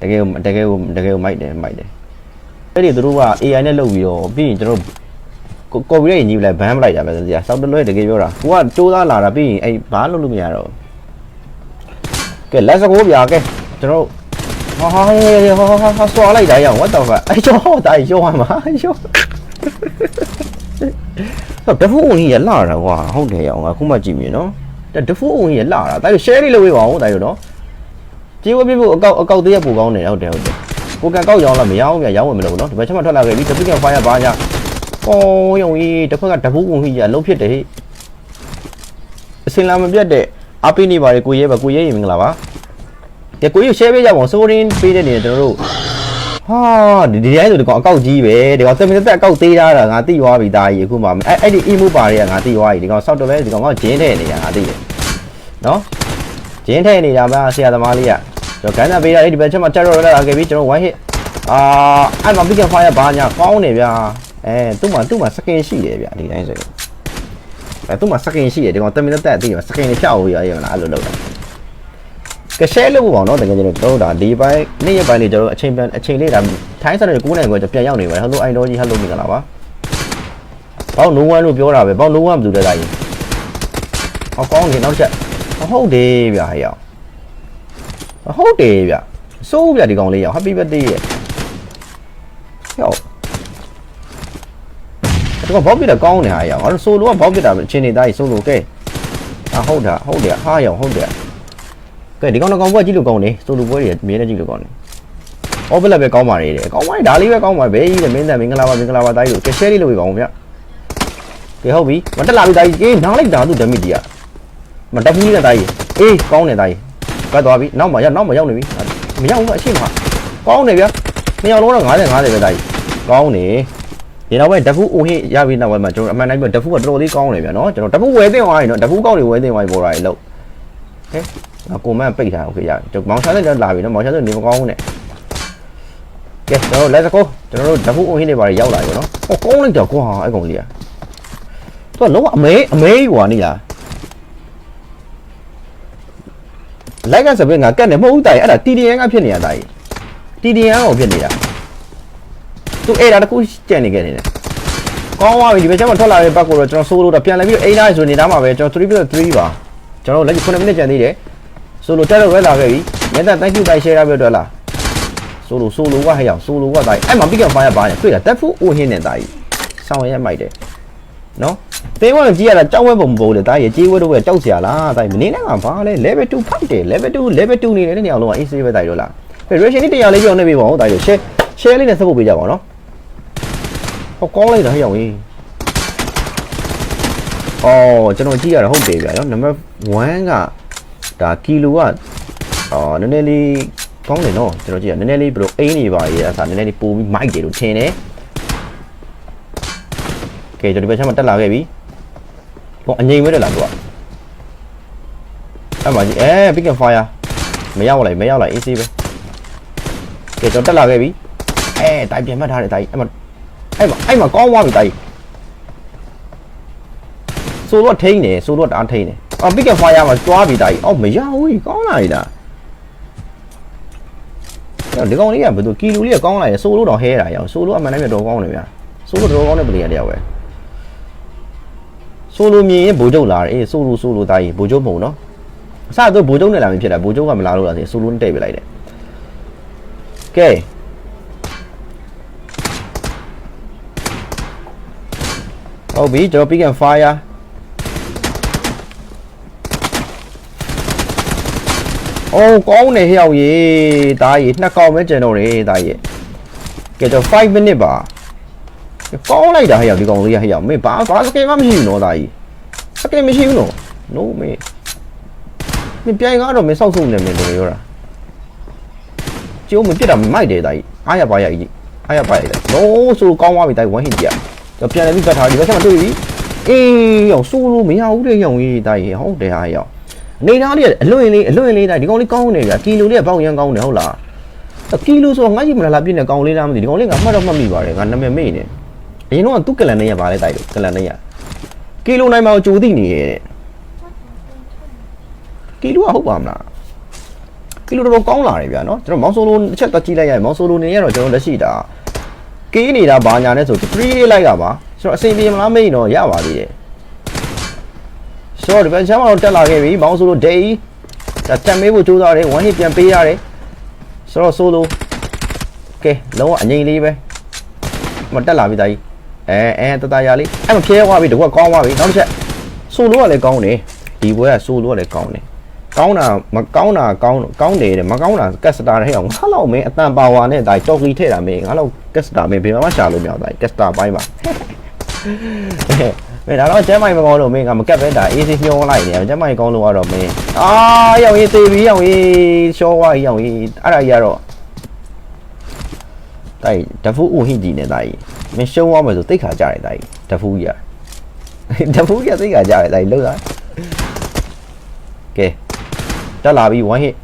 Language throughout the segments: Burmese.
တကယ်ကိုတကယ်ကိုတကယ်ကိုမိုက်တယ်မိုက်တယ်အဲ့ဒီသူတို့က AI နဲ့လုပ်ပြီးတော့ပြီးရင်ကျွန်တော်ကိုကော်ပီရိုက်ညီလိုက်ဘန်းမလိုက်တာပဲဆရာစောက်တလွဲတကယ်ပြောတာကိုကစူးစမ်းလာတာပြီးရင်အဲ့ဘာလုပ်လို့မရတော့ကဲ let's go ဗျာကဲကျွန်တော်ဟာဟာဟာဟာဟာဆွာလိုက်တာရအောင် what the fuck အဲ့ကျော်တာရောမှာရောတော့တဖူးဝင်ကြီးရလာတာကွာဟုတ်တယ်အောင်ငါခုမှကြည့်မြင်နော်တဖူးဝင်ကြီးရလာတာဒါကြ share လေးလုပ်ပေးပါဦးဒါကြနော် ကြေးဝပြဖို့အကောက်အကောက်တရက်ပူကောင်းတယ်ဟုတ်တယ်ဟုတ်တယ်ကိုကန်ကောက်ရောင်းလာမရောင်းဗျာရောင်းဝင်မလို့နော်ဒီဘက်ချက်မှထွက်လာခဲ့ပြီတပိကန်ဖိုင်ရပါညာဟောယုံကြီးတစ်ဖက်ကတပူးဝင်ကြီးအလုံးဖြစ်တယ်ဟိအစင်လာမပြတ်တဲ့အပိနေပါလေကိုရဲပါကိုရဲရင်မင်္ဂလာပါကဲကိုရဲ share ပေးကြပါဦးစိုးရင်းပေးတဲ့နေကျွန်တော်တို့ဟာဒီဒီတိုင်းဆိုဒီကောင်အကောက်ကြီးပဲဒီကောင်တက်မတက်အကောက်သေးတာငါတိသွားပြီဒါကြီးအခုမှအဲ့အဲ့ဒီ emo ပါတွေကငါတိသွားပြီဒီကောင်ဆောက်တော့ပဲဒီကောင်ကဂျင်းထဲနေတာငါတိတယ်နော်ဂျင်းထဲနေတာမှဆရာသမားလေးက ကျွန်တော်ဂန်းသာပေးတာလေးဒီဘက်ချက်မှာတက်တော့လာခဲ့ပြီကျွန်တော် one hit အာအဲ့မှာ pick and fire ဘာညာကောင်းနေဗျာအဲသူ့မှာသူ့မှာ skin ရှိတယ်ဗျာဒီတိုင်းဆိုရင်အဲသူ့မှာ skin ရှိတယ်ဒီကောင်10မိနစ်တက်အသိမှာ skin ဖြောက်ပြီးရရမလားအဲ့လိုလုပ်တာကရှဲလို့ပေါ့နော်တကယ်ကျွန်တော်တို့ဒါဒီပိုင်းနေ့ရက်ပိုင်းလေးကျွန်တော်အချိန်ပြန်အချိန်လေးဒါထိုင်းစံတွေ9နိုင်ခွဲပြန်ရောက်နေပါတယ်ဟယ်လိုအိုင်တော်ကြီးဟယ်လိုမင်္ဂလာပါဘောင်း no one လို့ပြောတာပဲဘောင်း no one ဘယ်သူလဲတိုင်းဟောကောင်းနေနောက်ချက်ဟုတ်တယ်ဗျာဟဲ့ရောက် ဟုတ်တယ်ဗျစိုးဗျာဒီကောင်လေးရောက် happy birthday ရဲ့ရောက်ဒီကောင်ဘောက်ပြတာကောင်းနေဟာရောက်ငါတို့ဆိုလိုကဘောက်ပြတာအချင်းနေသားကြီးဆိုလိုကဲအာဟုတ်တာဟုတ်တယ်ဟာရောက်ဟုတ်တယ်ကဲဒီကောင်တော့ကောင်းပွဲကြည့်လို့ကောင်းနေဆိုလိုပွဲတွေမြင်နေကြည့်လို့ကောင်းနေအော်ဘလက်ပဲကောင်းပါလေတဲ့ကောင်းပါလေဒါလေးပဲကောင်းပါပဲကြီးတဲ့မင်းသားမင်္ဂလာပါမင်္ဂလာပါသားကြီးတို့ကဲ share လေးလုပ်ပေးပါဦးဗျကဲဟုတ်ပြီမတက်လာပြီသားကြီးအေးနားလိုက်တာသူဓမ္မိကြီးอ่ะမတက်ဘူးနဲ့သားကြီးအေးကောင်းနေသားကြီး ကတ်သွားပြီနောက်မှရောက်နောက်မှရောက်နေပြီမရောက်ဘူးအရှိမကောင်းနေဗျနှစ်ယောက်လုံးတော့90 50ပဲသားကြီးကောင်းနေဒီနောက်ပိုင်းတဖူးအိုဟိရပြီနောက်ပိုင်းမှာကျွန်တော်အမှန်တိုင်းပြောတဖူးကတော်တော်လေးကောင်းနေဗျနော်ကျွန်တော်တဖူးဝယ်သိအောင်ရင်နော်တဖူးကောင်းနေဝယ်သိအောင်ပေါ်လာရေလို့ဟဲ့ငါကိုမန့်ပိတ်ထားโอเคရကျွန်တော်မောင်ချားလည်းလာပြီနော်မောင်ချားလည်းနေမကောင်းဘူးနဲ့ကဲကျွန်တော် let's go ကျွန်တော်တို့တဖူးအိုဟိနေပါရောက်လာပြီနော်ဟောကောင်းလိုက်တော့ကွာအဲ့ကောင်လေးอ่ะသူကလုံးဝအမဲအမဲကြီးကွာနေလား လိုက်ကစပင်းငါကတ်နေမဟုတ်တိုင်အဲ့ဒါ TDN ကဖြစ်နေရတာကြီး TDN ကိုဖြစ်နေတာသူအဲ့ဒါတခုကြံ့နေခဲ့နေတယ်ကောင်းသွားပြီဒီဘက်ကျမှထွက်လာတဲ့ဘက်ကိုတော့ကျွန်တော်ဆိုလိုတာပြန်လာပြီးတော့အိမ်သားဆိုနေတာမှာပဲကျွန်တော်3.3ပါကျွန်တော်လက်ရှိ9မိနစ်ကြံသေးတယ်ဆိုလိုတက်တော့ပဲလာခဲ့ပြီမင်းသား thank you တိုင် share ရပြီးတော့လားဆိုလိုဆိုလိုကဟဲ့အောင်ဆိုလိုကတိုင်အဲ့မှာ pick up fire ပါနေတွေ့တာတက်ဖူးအိုဟင်းနေတာကြီးဆောင်းရက်မိုက်တယ်နော် တင်းဝဲကြည့်ရတာကြောက်ဝဲပုံမပေါ်လေတာကြီးကြေးဝဲတော့ပဲကြောက်စရာလားတာကြီးမနေနဲ့ကဘာလဲ level 2ဖိုက်တယ် level 2 level 2နေတယ်နေအောင်လုံးဝ AC ပဲတာကြီးတို့လား ration นี่တရားလေးပြောင်းနေပြီပေါ့တာကြီး share share လေးနဲ့ဆက်ဖို့ပေးကြပါဦးနော်ဟောကောင်းလိုက်တာဟဲ့အောင်ကြီးအော်ကျွန်တော်ကြည့်ရတာဟုတ်တယ်ဗျာနော်နံပါတ်1ကဒါကီလိုကအော်နည်းနည်းလေးကောင်းတယ်နော်ကျွန်တော်ကြည့်ရနည်းနည်းလေးဘယ်လိုအိန်းနေပါရဲ့အဲ့ဒါနည်းနည်းလေးပိုပြီးမိုက်တယ်လို့ထင်တယ်ကဲကျွန်တော်ဒီဘက်ချက်မှာတက်လာခဲ့ပြီ ဟောအငိမ့်မဲတယ်လားသူကအဲ့မှာကြီးအဲ pick and fire မရောက်လိုက်မရောက်လိုက် AC ပဲကဲကျွန်တော်တက်လာခဲ့ပြီအဲတိုင်ပြန်မှတ်ထားတယ်တိုင်အဲ့မှာအဲ့မှာအဲ့မှာကောင်းသွားပြီတိုင်ဆိုတော့ထိန်းတယ်ဆိုတော့တအားထိန်းတယ်အော် pick and fire မှာတွားပြီတိုင်အော်မရဘူးကောင်းလာပြီလားဒီကောင်လေးကဘယ်သူကီလိုလေးကကောင်းလာတယ်ဆိုလို့တော့ဟဲတာရအောင်ဆိုလို့အမှန်တမ်းပြတော့ကောင်းတယ်ဗျာဆိုလို့တော့ကောင်းတဲ့ပလေရတယောက်ပဲ ဆိုလိုမြင်ရင်ဘိုးကျုပ်လာတယ်အေးဆိုလိုဆိုလိုတာကြီးဘိုးကျုပ်မဟုတ်နော်အစတော့ဘိုးကျုပ်နဲ့လာမဖြစ်တာဘိုးကျုပ်ကမလာလို့လားဆိုလိုနဲ့တိတ်ပြလိုက်တယ်ကဲဟုတ်ပြီကျွန်တော် pick and fire အိုးကောင်းတယ်ဟျောက်ရေဒါကြီးနှစ်ကောင်ပဲကျန်တော့တယ်ဒါကြီးကဲကျွန်တော်5 minute ပါ ကောင်းလိုက်တာဟျောက်ဒီကောင်လေးဟျောက်မင်းဘာဘာစကေမှမရှိဘူးနော်ဒါကြီးစကေမရှိဘူးနော် no မင်းမင်းပြိုင်ကားတော့မင်းစောက်ဆုံးနေမင်းတို့ပြောတာကျိုးမပြစ်တာမိုက်တယ်ဒါကြီးအားရပါရကြီးအားရပါရတယ် no ဆိုကောင်းသွားပြီဒါကြီး1 hit ကြကျွန်တော်ပြန်လည်းပြီးပတ်ထားဒီဘက်ဆက်မှာတွေ့ပြီအေးရောဆိုလို့မရဘူးတဲ့ရောင်ကြီးဒါကြီးဟုတ်တယ်ဟာရောင်အနေသားလေးကအလွင့်လေးအလွင့်လေးတိုင်းဒီကောင်လေးကောင်းနေဗျာကီလိုလေးကပေါက်ရမ်းကောင်းတယ်ဟုတ်လားကီလိုဆိုငါ့ကြီးမလာလာပြည့်နေကောင်လေးလားမသိဒီကောင်လေးကမှတ်တော့မှတ်မိပါတယ်ငါနာမည်မေ့နေ အရင်တော့သူ့ကလန်နဲ့ရပါလေတိုက်လို့ကလန်နဲ့ရကီလိုနိုင်မှာကြိုသိနေရဲ့ကီလိုကဟုတ်ပါမလားကီလိုတော်တော်ကောင်းလာတယ်ဗျာနော်ကျွန်တော်မောင်ဆိုလိုတစ်ချက်တက်ကြည့်လိုက်ရရင်မောင်ဆိုလိုနေရတော့ကျွန်တော်လက်ရှိတာကေးနေတာဘာညာနဲ့ဆို3လေးလိုက်ကပါကျွန်တော်အစီအပြေမလားမေးတော့ရပါသေးတယ်ဆိုတော့ဒီဘက်ချမ်းမတော့တက်လာခဲ့ပြီမောင်ဆိုလိုဒေးဒါတက်မေးဖို့ကြိုးစားတယ်1 hit ပြန်ပေးရတယ်ဆိုတော့ဆိုလိုကဲလုံးဝအငိမ့်လေးပဲမတက်လာပြီတာကြီး အဲအဲတတရလေးအဲ့မဖြဲသွားပြီတကွကောင်းသွားပြီနောက်တစ်ချက်ဆိုလိုကလည်းကောင်းတယ်ဒီဘွဲကဆိုလိုကလည်းကောင်းတယ်ကောင်းတာမကောင်းတာကောင်းကောင်းတယ်တဲ့မကောင်းတာကက်စတာထဲအောင်ငါလောက်မင်းအတန်ပါဝါနဲ့ဒါတော်ကီထည့်တာမင်းငါလောက်ကက်စတာမင်းဘယ်မှာမှရှာလို့မရဘူးဒါကက်စတာပိုင်းပါမင်းဒါတော့ကျမ်းမိုင်မကောင်းလို့မင်းကမကက်ပဲဒါအေးစေးညှောလိုက်နေတယ်ကျမ်းမိုင်ကောင်းလို့ကတော့မင်းအာရောက်ရေးသေးပြီရောက်ရေးရှောဝါးရောက်ရေးအဲ့ဒါကြီးကတော့တိုင်တဖူးဦးဟင်းကြီးနဲ့တိုင် မင်းရှုံးသွားမယ်ဆိုတိတ်ခါကြတယ်တိုင်တဖူးကြီးတဖူးကြီးတိတ်ခါကြတယ်တိုင်လောက်တာကဲ တက်လာပြီ1 hit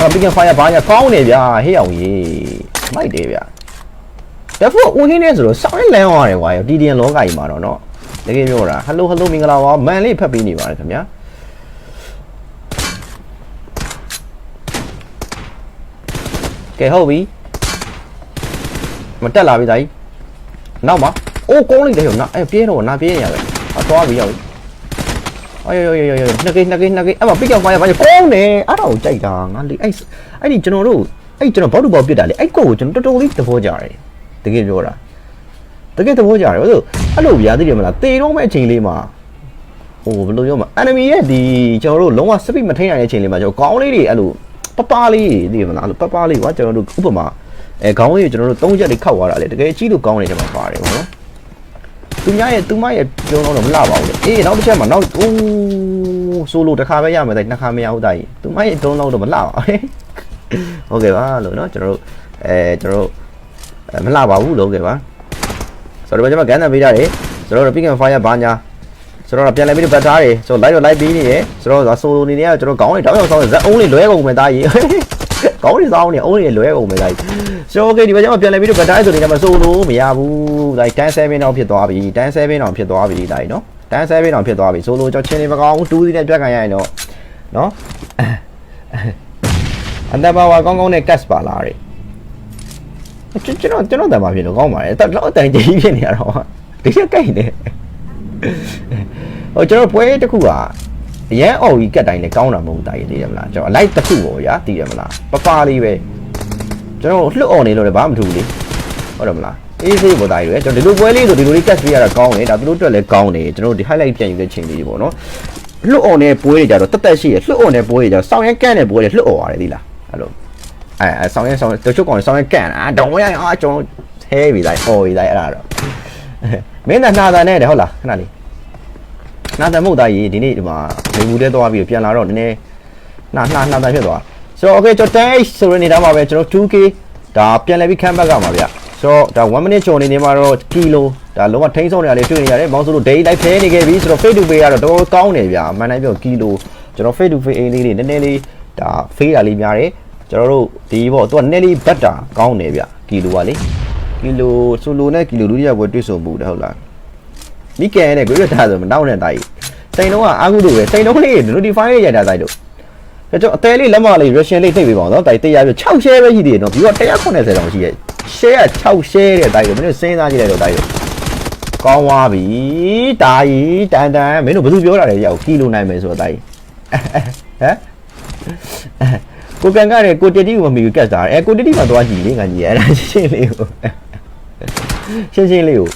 အော် big fire ဘာညာကောင်းနေဗျာဟေးအောင်ကြီးမိုက်တယ်ဗျာတက်ဖို့ဦးဟင်းနေဆိုတော့စောင်းလန်းရတယ်ကွာတီဒီယန်လောကကြီးမှာတော့เนาะတကယ်ပြောတာဟယ်လိုဟယ်လိုမင်္ဂလာပါမန်လေးဖတ်ပေးနေပါတယ်ခင်ဗျာကဲဟုတ်ပြီမတက်လာပြီဒါကြီး နောက်မှာအိုးကောင်းလိုက်တယ်ဟိုနာအဲပြဲတော့နာပြဲနေရပဲအသွားပြီရောက်ပြီအေးအေးအေးအေးနှစ်ကိနှစ်ကိနှစ်ကိအဲ့မှာပိတ်ကြောင်ပါရပါကောင်းတယ်အဲ့ဒါကိုကြိုက်တာငါလေအဲ့အဲ့ဒီကျွန်တော်တို့အဲ့ကျွန်တော်ဘောက်တူဘောက်ပြစ်တာလေအဲ့ကိုကိုကျွန်တော်တော်တော်လေးသဘောကျတယ်တကယ်ပြောတာတကယ်သဘောကျတယ်ဘာလို့အဲ့လိုဗျာသိတယ်မလားတေတော့မဲ့အချိန်လေးမှာဟိုဘယ်လိုပြောမလဲ enemy ရဲ့ဒီကျွန်တော်တို့လုံးဝ speed မထိန်နိုင်တဲ့အချိန်လေးမှာကျွန်တော်ကောင်းလေးတွေအဲ့လိုပပလေးသိတယ်မလားအဲ့လိုပပလေးကွာကျွန်တော်တို့ဥပမာ အဲခေါင်းရည်ကျွန်တော်တို့၃ချက်လေးခောက်သွားတာလေတကယ်ကြည့်လို့ကောင်းတယ်ကျွန်တော်ပါတယ်ဗောနော်သူများရဲ့သူမရဲ့ပြောတော့တော့မလာပါဘူးလေအေးနောက်တစ်ချက်မှာနောက်အိုးဆိုလိုတစ်ခါပဲရမယ်တိုက်နှစ်ခါမရဘူးတိုက်သူမရဲ့တုံးလောက်တော့မလာပါဘူးဟုတ်ကဲ့ပါလို့နော်ကျွန်တော်တို့အဲကျွန်တော်တို့မလာပါဘူးလို့ဟုတ်ကဲ့ပါဆိုတော့ကျွန်တော်ကန်တန်ပေးတာလေကျွန်တော်တို့ pick and fire ဘာညာကျွန်တော်တို့ပြန်လဲပြီးတော့ဗတ်သားတွေဆိုတော့ live တော့ live ပြီးနေရယ်ဆိုတော့ဆိုလိုနေနေကကျွန်တော်ခေါင်းလေးတောင်းရောက်ဆောင်ဇက်အုံးလေးလွဲကုန်မယ်တားကြီး ခေါင်းလေးဆောင်းနေအုံးလေးလွဲကုန်မယ်တာကြီးဆိုတော့ okay ဒီဘက်ကျမှပြန်လဲပြီးပတ်ထားဆိုနေတယ်မဆိုလို့မရဘူးဒါ10 7တော့ဖြစ်သွားပြီ10 7တော့ဖြစ်သွားပြီတာကြီးနော်10 7တော့ဖြစ်သွားပြီဆိုလို့ကျွန်တော်ချင်းနေမကောင်းဘူး2စီးနဲ့ပြတ်ခံရရင်တော့နော်အန်တဘာဝကောင်းကောင်းနဲ့ cast ပါလာတယ်ကျွန်တော်ကျွန်တော်တမ်းပါဖြစ်လို့ကောင်းပါတယ်တော်တော်အတန်ကြီးဖြစ်နေရတော့ဒီချက်ကြိုက်နေဟိုကျွန်တော်ပွဲတစ်ခုက အရန်အော်ကြီးကတ်တိုင်းလည်းကောင်းတာမဟုတ်တာရေးသိတယ်မလားကျွန်တော်အလိုက်တစ်ခုပေါ့ဗျာသိတယ်မလားပပလေးပဲကျွန်တော်လှုပ်အော်နေလို့လည်းဘာမှမထူဘူးလေဟုတ်တယ်မလားအေးဆေးပေါ်တာကြီးပဲကျွန်တော်ဒီလိုပွဲလေးဆိုဒီလိုလေး cast ပေးရတာကောင်းတယ်ဒါသူတို့အတွက်လည်းကောင်းတယ်ကျွန်တော်ဒီ highlight ပြန်ယူတဲ့ချိန်လေးတွေပေါ့နော်လှုပ်အော်နေပွဲတွေကြတော့တက်တက်ရှိရလှုပ်အော်နေပွဲတွေကြတော့စောင်းရဲကန့်တဲ့ပွဲတွေလှုပ်အော်ရတယ်ဒီလားအဲ့လိုအဲအဲဆောင်းရဲဆောင်းတချို့ကောင်ဆောင်းရဲကန်อ่ะဒေါင်းရရအာကျွန်တော်ဟဲပြီလိုက်အော်ပြီလိုက်အဲ့ဒါတော့မင်းသားနာတာနဲ့တယ်ဟုတ်လားခဏလေး နာတာမဟုတ်သားကြီးဒီနေ့ဒီမှာလေဘူးတဲသွားပြီးပြန်လာတော့နည်းနည်းနာနာနာတာဖြစ်သွားဆိုတော့ okay ကျွန်တော် 10ဆိုရနေတာမှာပဲကျွန်တော် 2k ဒါပြန်လဲပြီးခန်းဘက်ကမှာဗျဆိုတော့ဒါ1 minute ကျော်နေနေမှာတော့ကီလိုဒါလုံးဝထိန်းဆုံးနေရလေတွေ့နေရတယ်မောင်ဆိုလို့ day live ဖဲနေခဲ့ပြီဆိုတော့ face to face ကတော့တော်တော်ကောင်းနေဗျအမှန်တိုင်းပြောကီလိုကျွန်တော် face to face လေးလေးနည်းနည်းလေးဒါဖေးတာလေးများတယ်ကျွန်တော်တို့ဒီပေါ့သူကနည်းလေးဘတ်တာကောင်းတယ်ဗျကီလိုကလေကီလိုဆိုလိုနဲ့ကီလိုလူတွေကဘယ်တွေ့ဆုံမှုတယ်ဟုတ်လား မိကန်နဲ့ကိုရတာဆိုမနောက်နဲ့တိုက်စိန်တော့ကအာကုတို့ပဲစိန်တော့လေး notify ရရတာတိုက်လို့ကျွန်တော်အသေးလေးလက်မလေး Russian လေးသိပ်ပေးပါအောင်နော်တိုက်တရားပြ6 share ပဲရှိသေးတယ်နော်ပြီးတော့190တောင်ရှိရဲ့ share က6 share တဲ့တိုက်လို့မင်းတို့စဉ်းစားကြည့်လိုက်တော့တိုက်လို့ကောင်းသွားပြီတာကြီးတန်တန်မင်းတို့ဘယ်သူပြောတာလဲရောက်ကီလိုနိုင်မယ်ဆိုတော့တိုက်ဟမ်ကိုကန်ကလည်းကိုတတိကိုမမီကတ်တာအဲကိုတတိမှာသွားကြည့်လေငါကြီးအဲ့ဒါရှင်းရှင်းလေးကိုရှင်းရှင်းလေးကို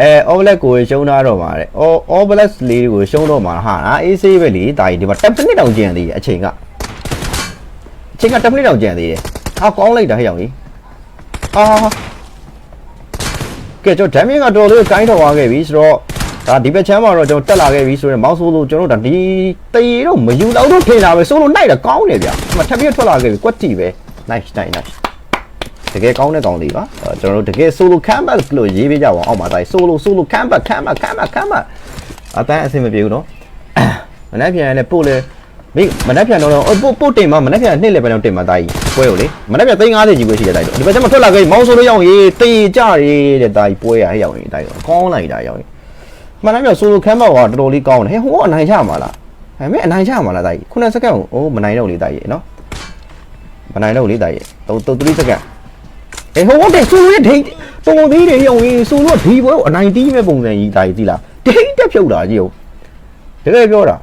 အဲ all black ကိုရှုံးထားတော့မှာတဲ့ all all black လေးကိုရှုံးတော့မှာဟာအေးဆေးပဲလေဒါကြီးဒီမှာ10မိနစ်တောင်ကျန်သေးတယ်အချိန်ကအချိန်က10မိနစ်တောင်ကျန်သေးတယ်ဟာကောင်းလိုက်တာဟဲ့အောင်ကြီးဟာကဲကျွန်တော် damage ကတော်လေးကိုကိုင်းထော်သွားခဲ့ပြီဆိုတော့ဒါဒီဘက်ချမ်းမှာတော့ကျွန်တော်တက်လာခဲ့ပြီဆိုရင်မောက်ဆိုလို့ကျွန်တော်ဒါဒီတရေတော့မယူတော့တော့ထင်တာပဲဆိုလို့နိုင်တာကောင်းတယ်ဗျာဒီမှာထပ်ပြီးထွက်လာခဲ့ပြီကွက်တီပဲ nice nice nice တကယ်ကောင်းတဲ့ကောင်လေးပါအဲကျွန်တော်တို့တကယ် solo canvas လို့ရေးပေးကြပါအောင်အောက်မှာတိုင်း solo solo canvas canvas canvas canvas အတန်းအဆင်မပြေဘူးနော်မနေ့ပြန်လည်းပို့လေမိမနေ့ပြန်တော့တော့ပို့ပို့တင်မှာမနေ့ပြန်နှစ်လေပဲတော့တင်မှာတိုင်းပွဲကိုလေမနေ့ပြန်350ကြီးပဲရှိတဲ့တိုင်းတော့ဒီဘက်ကျမထွက်လာခဲ့မောင်းဆိုလို့ရောက်ရေးတေးကြရဲတဲ့တိုင်းပွဲရဟဲ့ရောက်ရင်တိုင်းတော့ကောင်းလိုက်တာရောက်ရင်မှန်တယ်ပြောဆိုလိုခမ်းမောက်ကတော်တော်လေးကောင်းတယ်ဟဲ့ဟိုကအနိုင်ချမှာလားဟဲ့မင်းအနိုင်ချမှာလားတာကြီး9စက္ကန့်ကိုအိုးမနိုင်တော့လေတာကြီးနော်မနိုင်တော့လေတာကြီး3 3စက္ကန့် အေးဟုတ်တယ်ဆူရဲ့ဒိတ်တုံသေးတယ်ရောင်ရင်ဆူလို့ဒီဘွဲကိုအနိုင်တီးမဲ့ပုံစံကြီးတာကြီးသိလားဒိတ်တက်ဖြုတ်တာကြီးဟုတ်တကယ်ပြောတာ